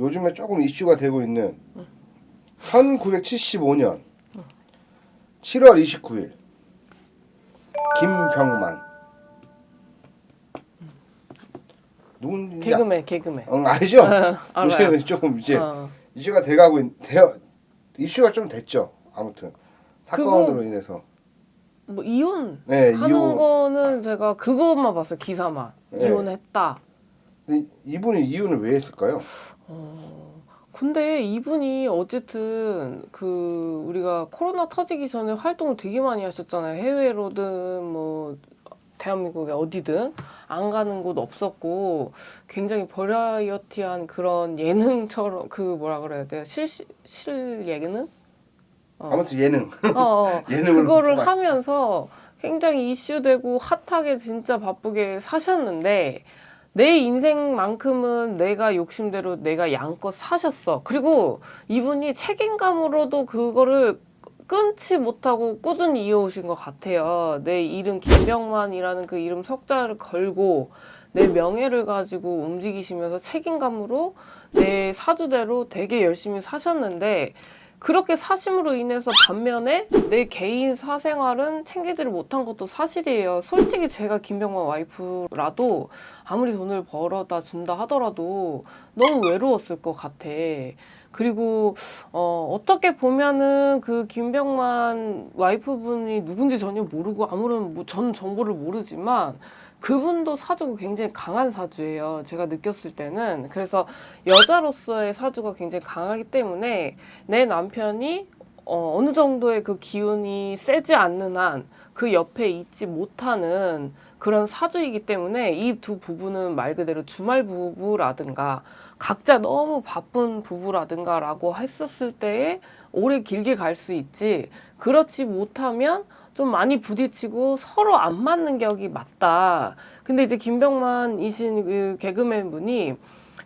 요즘에 조금 이슈가 되고 있는 1975년 7월 29일 김병만 누군지 개그맨 개그맨. 응, 알죠? 알아요. 요즘에 조금 이제 어. 이슈가 돼가고 있, 되어, 이슈가 좀 됐죠. 아무튼 사건으로 인해서 뭐 이혼 네 하는 이혼 거는 제가 그것만 봤어요 기사만 네. 이혼했다. 근데 이분이 이혼을 왜 했을까요? 근데 이분이 어쨌든 그 우리가 코로나 터지기 전에 활동을 되게 많이 하셨잖아요. 해외로든 뭐 대한민국에 어디든 안 가는 곳 없었고 굉장히 버라이어티한 그런 예능처럼 그 뭐라 그래야 돼요? 실실 실 예능? 어. 아무튼 예능 어, 어. 예능을 그거를 뽑아- 하면서 굉장히 이슈되고 핫하게 진짜 바쁘게 사셨는데 내 인생만큼은 내가 욕심대로 내가 양껏 사셨어. 그리고 이분이 책임감으로도 그거를 끊지 못하고 꾸준히 이어오신 것 같아요. 내 이름 김병만이라는 그 이름 석자를 걸고 내 명예를 가지고 움직이시면서 책임감으로 내 사주대로 되게 열심히 사셨는데 그렇게 사심으로 인해서 반면에 내 개인 사생활은 챙기지를 못한 것도 사실이에요. 솔직히 제가 김병만 와이프라도 아무리 돈을 벌어다 준다 하더라도 너무 외로웠을 것 같아. 그리고 어, 어떻게 보면은 그 김병만 와이프분이 누군지 전혀 모르고 아무런 뭐, 전 정보를 모르지만 그분도 사주가 굉장히 강한 사주예요. 제가 느꼈을 때는 그래서 여자로서의 사주가 굉장히 강하기 때문에 내 남편이 어, 어느 정도의 그 기운이 세지 않는 한 그 옆에 있지 못하는 그런 사주이기 때문에 이 두 부부는 말 그대로 주말 부부라든가 각자 너무 바쁜 부부라든가라고 했었을 때에 오래 길게 갈 수 있지 그렇지 못하면 좀 많이 부딪히고 서로 안 맞는 격이 맞다. 근데 이제 김병만이신 그 개그맨 분이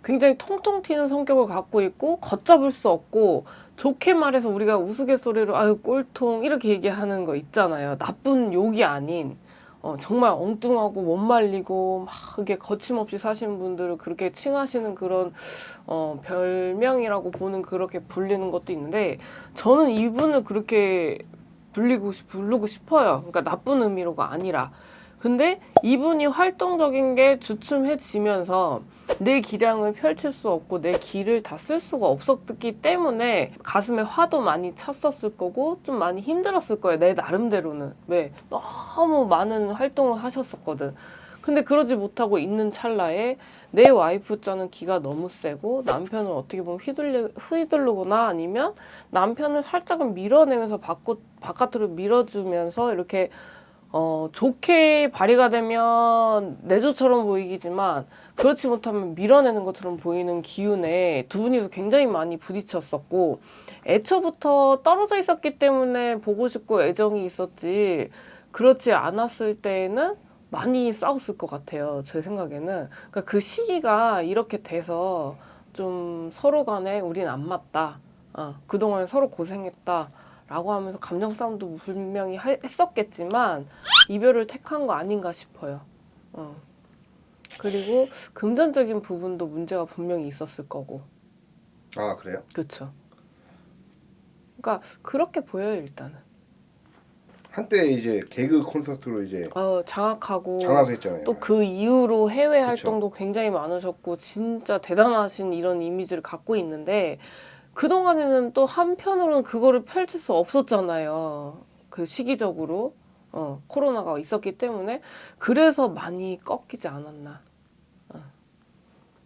굉장히 통통 튀는 성격을 갖고 있고 걷잡을 수 없고 좋게 말해서 우리가 우스갯소리로 아유 꼴통 이렇게 얘기하는 거 있잖아요. 나쁜 욕이 아닌 어, 정말 엉뚱하고 못 말리고 막 이게 거침없이 사시는 분들을 그렇게 칭하시는 그런 어, 별명이라고 보는 그렇게 불리는 것도 있는데 저는 이분을 그렇게 불리고 싶, 부르고 싶어요. 그러니까 나쁜 의미로가 아니라. 근데 이분이 활동적인 게 주춤해지면서 내 기량을 펼칠 수 없고 내 길을 다쓸 수가 없었기 때문에 가슴에 화도 많이 찼었을 거고 좀 많이 힘들었을 거예요. 내 나름대로는. 왜? 너무 많은 활동을 하셨었거든. 근데 그러지 못하고 있는 찰나에 내 와이프 자는 기가 너무 세고 남편을 어떻게 보면 휘둘리, 휘둘르거나 아니면 남편을 살짝은 밀어내면서 바꿔, 바깥으로 밀어주면서 이렇게 어, 좋게 발휘가 되면 내조처럼 보이기지만 그렇지 못하면 밀어내는 것처럼 보이는 기운에 두 분이서 굉장히 많이 부딪혔었고 애초부터 떨어져 있었기 때문에 보고 싶고 애정이 있었지 그렇지 않았을 때에는 많이 싸웠을 것 같아요. 제 생각에는. 그러니까 그 시기가 이렇게 돼서 좀 서로 간에 우린 안 맞다. 어, 그동안 서로 고생했다. 라고 하면서 감정 싸움도 분명히 하- 했었겠지만 이별을 택한 거 아닌가 싶어요. 어. 그리고 금전적인 부분도 문제가 분명히 있었을 거고. 아 그래요? 그렇죠. 그러니까 그렇게 보여요, 일단은. 한때 이제 개그 콘서트로 이제 어, 장악하고 장악했잖아요. 또 그 이후로 해외 그쵸. 활동도 굉장히 많으셨고 진짜 대단하신 이런 이미지를 갖고 있는데 그동안에는 또 한편으로는 그거를 펼칠 수 없었잖아요. 그 시기적으로 어, 코로나가 있었기 때문에 그래서 많이 꺾이지 않았나.